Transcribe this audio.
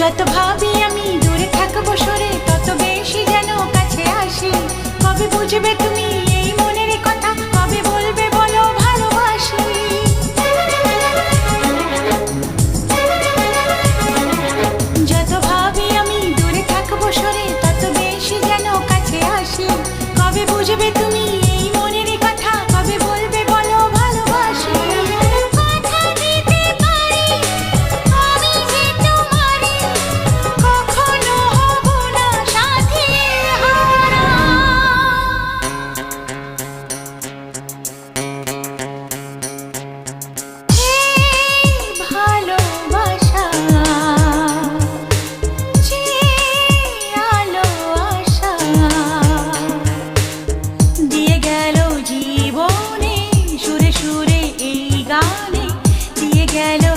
যত ভাবি আমি দূরে থাকব সরে, তত বেশি যেন কাছে আসি। কবে বুঝবে তুমি কথা? কবে বলবে বলো ভালোবাসি? যত ভাবি আমি দূরে থাকব সরে, তত যেন কাছে আসি। কবে বুঝবে তুমি я люблю.